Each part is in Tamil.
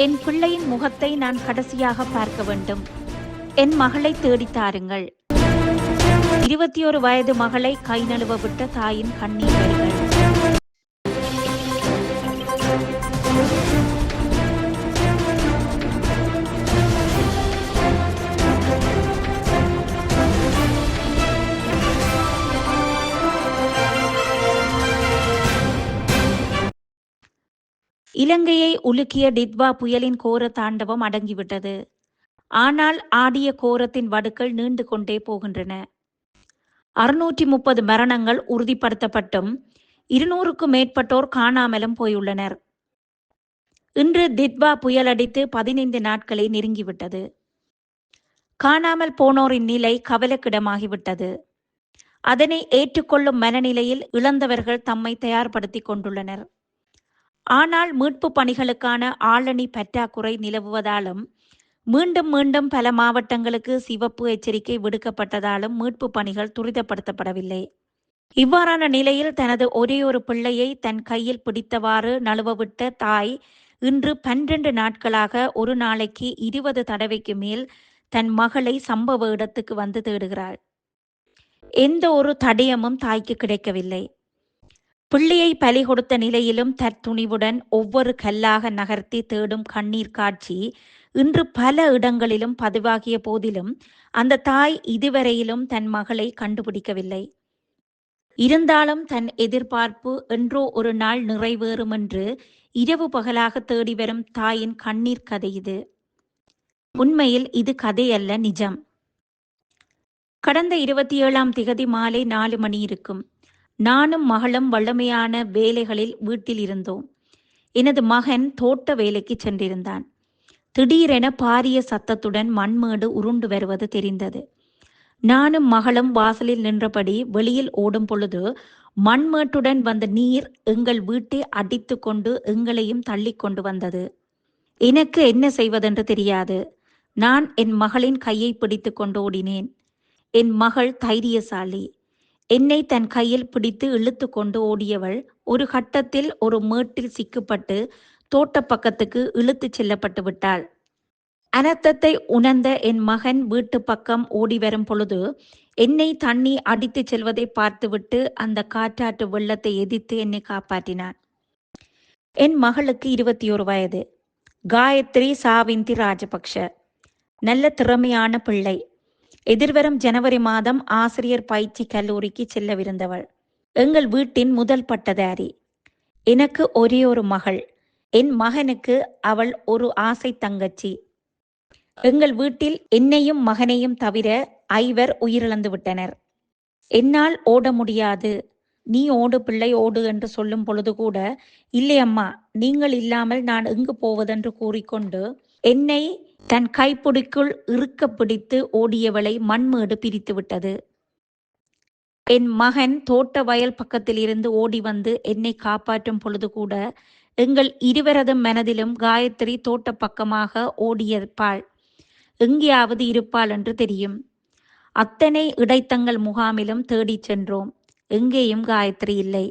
என் பிள்ளையின் முகத்தை நான் கடைசியாக பார்க்க வேண்டும். என் மகளை தேடித் தாருங்கள். இருபத்தி ஒரு வயது மகளை கை நழுவ விட்ட தாயின் கண்ணீர் வரிகள் இலங்கையை உலுக்கிய டித்வா புயலின் கோர தாண்டவம் அடங்கிவிட்டது. ஆனால் ஆடிய கோரத்தின் வடுக்கள் நீண்டு கொண்டே போகின்றன. அறுநூற்றி முப்பது மரணங்கள் உறுதிப்படுத்தப்பட்டும் இருநூறுக்கும் மேற்பட்டோர் காணாமலும் போயுள்ளனர். இன்று தித்வா புயல் அடித்து பதினைந்து நாட்களை நெருங்கிவிட்டது. காணாமல் போனோரின் நிலை கவலைக்கிடமாகிவிட்டது. அதனை ஏற்றுக்கொள்ளும் மனநிலையில் இழந்தவர்கள் தம்மை தயார்படுத்திக் கொண்டுள்ளனர். ஆனால் மீட்பு பணிகளுக்கான ஆளணி பற்றாக்குறை நிலவுவதாலும் மீண்டும் மீண்டும் பல மாவட்டங்களுக்கு சிவப்பு எச்சரிக்கை விடுக்கப்பட்டதாலும் மீட்பு பணிகள் துரிதப்படுத்தப்படவில்லை. இவ்வாறான நிலையில் தனது ஒரே ஒரு பிள்ளையை தன் கையில் பிடித்தவாறு நழுவவிட்ட தாய் இன்று பன்னிரண்டு நாட்களாக ஒரு நாளைக்கு இருபது தடவைக்கு மேல் தன் மகளை சம்பவ இடத்துக்கு வந்து தேடுகிறாள். எந்த ஒரு தடயமும் தாய்க்கு கிடைக்கவில்லை. பிள்ளையை பலி கொடுத்த நிலையிலும் தற்துணிவுடன் ஒவ்வொரு கல்லாக நகர்த்தி தேடும் கண்ணீர் காட்சி இன்று பல இடங்களிலும் பதிவாகிய போதிலும் அந்த தாய் இதுவரையிலும் தன் மகளை கண்டுபிடிக்கவில்லை. இருந்தாலும் தன் எதிர்பார்ப்பு என்றோ ஒரு நாள் நிறைவேறும் என்று இரவு பகலாக தேடி வரும் தாயின் கண்ணீர் கதை இது. உண்மையில் இது கதையல்ல நிஜம். கடந்த இருபத்தி ஏழாம் திகதி மாலை நாலு மணி இருக்கும். நானும் மகளும் வல்லமையான வேலைகளில் வீட்டில் இருந்தோம் எனது மகன் தோட்ட வேலைக்கு சென்றிருந்தான். திடீரென பாரிய சத்தத்துடன் மண்மேடு உருண்டு வருவது தெரிந்தது. நானும் மகளும் வாசலில் நின்றபடி வெளியில் ஓடும் பொழுது மண்மேட்டுடன் வந்த நீர் எங்கள் வீட்டை அடித்து கொண்டு எங்களையும் தள்ளி கொண்டு வந்தது. எனக்கு என்ன செய்வதென்று தெரியாது. நான் என் மகளின் கையை பிடித்து கொண்டு ஓடினேன். என் மகள் தைரியசாலி. என்னை தன் கையில் பிடித்து இழுத்து கொண்டு ஓடியவள் ஒரு கட்டத்தில் ஒரு மேட்டில் சிக்கப்பட்டு தோட்ட பக்கத்துக்கு இழுத்துச் செல்லப்பட்டு விட்டாள். அனர்த்தத்தை உணர்ந்த என் மகன் வீட்டு பக்கம் ஓடி வரும் பொழுது என்னை தண்ணி அடித்துச் செல்வதை பார்த்துவிட்டு அந்த காற்றாற்று வெள்ளத்தை எதிர்த்து என்னை காப்பாற்றினான். என் மகளுக்கு இருபத்தி ஒரு வயது. காயத்ரி சாவிந்தி ராஜபக்ஷ. நல்ல திறமையான பிள்ளை. எதிர்வரும் ஜனவரி மாதம் ஆசிரியர் பயிற்சி கல்லூரிக்கு செல்லவிருந்தவள். எங்கள் வீட்டின் முதல் பட்டதாரி. எனக்கு ஒரே ஒரு மகள். என் மகனுக்கு அவள் ஒரு ஆசை தங்கச்சி. எங்கள் வீட்டில் என்னையும் மகனையும் தவிர ஐவர் உயிரிழந்து விட்டனர் என்னால் ஓட முடியாது. நீ ஓடு பிள்ளை ஓடு என்று சொல்லும் பொழுது கூட இல்லை அம்மா நீங்கள் இல்லாமல் நான் எங்கு போவதென்று கூறிக்கொண்டு என்னை தன் கைப்பிடிக்குள் இறுக்க பிடித்து ஓடியவளை மண்மேடு பிரித்து விட்டது என் மகன் தோட்ட வயல் பக்கத்தில் இருந்து ஓடி வந்து என்னை காப்பாற்றும் பொழுது கூட எங்கள் இருவரது மனதிலும் காயத்ரி தோட்ட பக்கமாக ஓடியிருப்பாள். எங்கேயாவது இருப்பாள் என்று தெரியும். அத்தனை இடைத்தங்கள் முகாமிலும் தேடிச் சென்றோம். எங்கேயும் காயத்ரி இல்லை.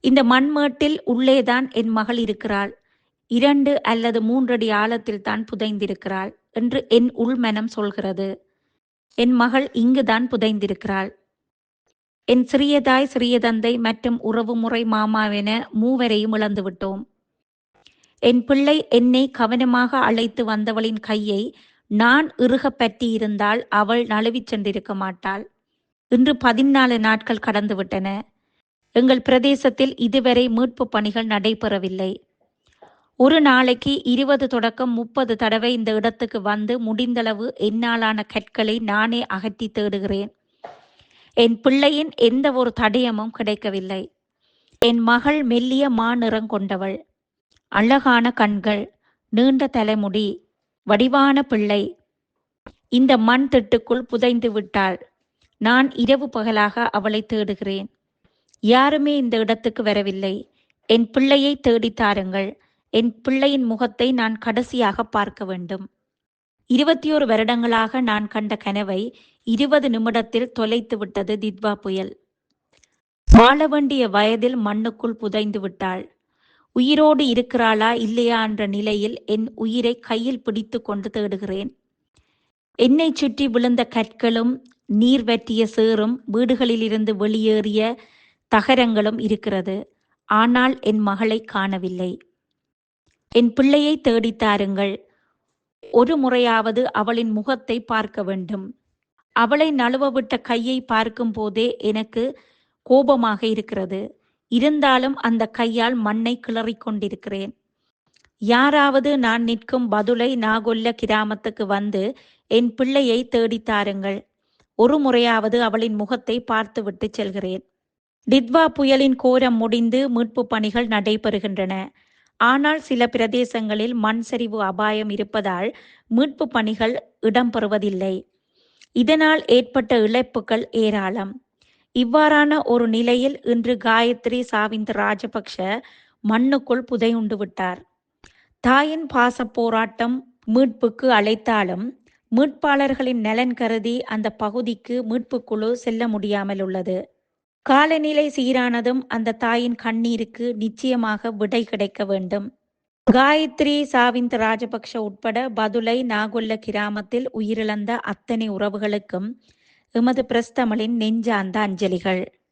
இந்த மண்மேட்டில் உள்ளேதான் என் மகள் இருக்கிறாள். இரண்டு அல்லது மூன்றடி ஆழத்தில் தான் புதைந்திருக்கிறாள் என்று என் உள்மனம் சொல்கிறது. என் மகள் இங்குதான் புதைந்திருக்கிறாள். என் சிறியதாய் சிறியதந்தை மற்றும் உறவுமுறை மாமாவென மூவரையும் இழந்து விட்டோம். என் பிள்ளை என்னை கவனமாக அழைத்து வந்தவளின் கையை நான் இறுக பற்றியிருந்தால் அவள் நழுவிச் சென்றிருக்க மாட்டாள். இன்று பதினாலு நாட்கள் கடந்துவிட்டன எங்கள் பிரதேசத்தில் இதுவரை மீட்பு பணிகள் நடைபெறவில்லை. ஒரு நாளைக்கு இருபது தொடக்கம் முப்பது தடவை இந்த இடத்துக்கு வந்து முடிந்தளவு என்னாலான கற்களை நானே அகற்றி தேடுகிறேன். என் பிள்ளையின் எந்த ஒரு தடயமும் கிடைக்கவில்லை. என் மகள் மெல்லிய மாநிறம் கொண்டவள். அழகான கண்கள் நீண்ட தலைமுடி வடிவான பிள்ளை. இந்த மண் திட்டுக்குள் புதைந்து விட்டாள். நான் இரவு பகலாக அவளை தேடுகிறேன். யாருமே இந்த இடத்துக்கு வரவில்லை. என் பிள்ளையை தேடித் தாருங்கள். என் பிள்ளையின் முகத்தை நான் கடைசியாக பார்க்க வேண்டும். இருபத்தி ஒரு வருடங்களாக நான் கண்ட கனவை இருபது நிமிடத்தில் தொலைத்து விட்டது தித்வா புயல். வாழ வேண்டிய வயதில் மண்ணுக்குள் புதைந்து விட்டாள். உயிரோடு இருக்கிறாளா இல்லையா என்ற நிலையில் என் உயிரை கையில் பிடித்து கொண்டு தேடுகிறேன். என்னை சுற்றி விழுந்த கற்களும் நீர் வற்றிய சேறும் வீடுகளிலிருந்து வெளியேறிய தகரங்களும் இருக்கிறது. ஆனால் என் மகளை காணவில்லை. என் பிள்ளையை தேடித் தாருங்கள். ஒரு முறையாவது அவளின் முகத்தை பார்க்க வேண்டும். அவளை நழுவவிட்ட கையை பார்க்கும் போதே எனக்கு கோபமாக இருக்கிறது. இருந்தாலும் அந்த கையால் மண்ணை கிளறிக் கொண்டிருக்கிறேன். யாராவது நான் நிற்கும் பதுளை நாகொல்ல கிராமத்துக்கு வந்து என் பிள்ளையை தேடித் தாருங்கள். ஒரு முறையாவது அவளின் முகத்தை பார்த்துவிட்டு செல்கிறேன். டித்வா புயலின் கோரம் முடிந்து மீட்பு பணிகள் நடைபெறுகின்றன. ஆனால் சில பிரதேசங்களில் மண் சரிவு அபாயம் இருப்பதால் மீட்பு பணிகள் இடம்பெறுவதில்லை. இதனால் ஏற்பட்ட இழப்புகள் ஏராளம். இவ்வாறான ஒரு நிலையில் இன்று காயத்ரி சாவிந்த் ராஜபக்ஷ மண்ணுக்குள் புதையுண்டு விட்டார். தாயின் பாச போராட்டம் மீட்புக்கு அழைத்தாலும் மீட்பாளர்களின் நலன் கருதி அந்த பகுதிக்கு மீட்புக்குழு செல்ல முடியாமல் உள்ளது காலநிலை சீரானதும் அந்த தாயின் கண்ணீருக்கு நிச்சயமாக விடை கிடைக்க வேண்டும். காயத்ரி சாவிந்த் ராஜபக்ஷ உட்பட பதுலை நாகொல்ல கிராமத்தில் உயிரிழந்த அத்தனை உறவுகளுக்கும் எமது பிரஸ்தமலின் நெஞ்சார்ந்த அஞ்சலிகள்.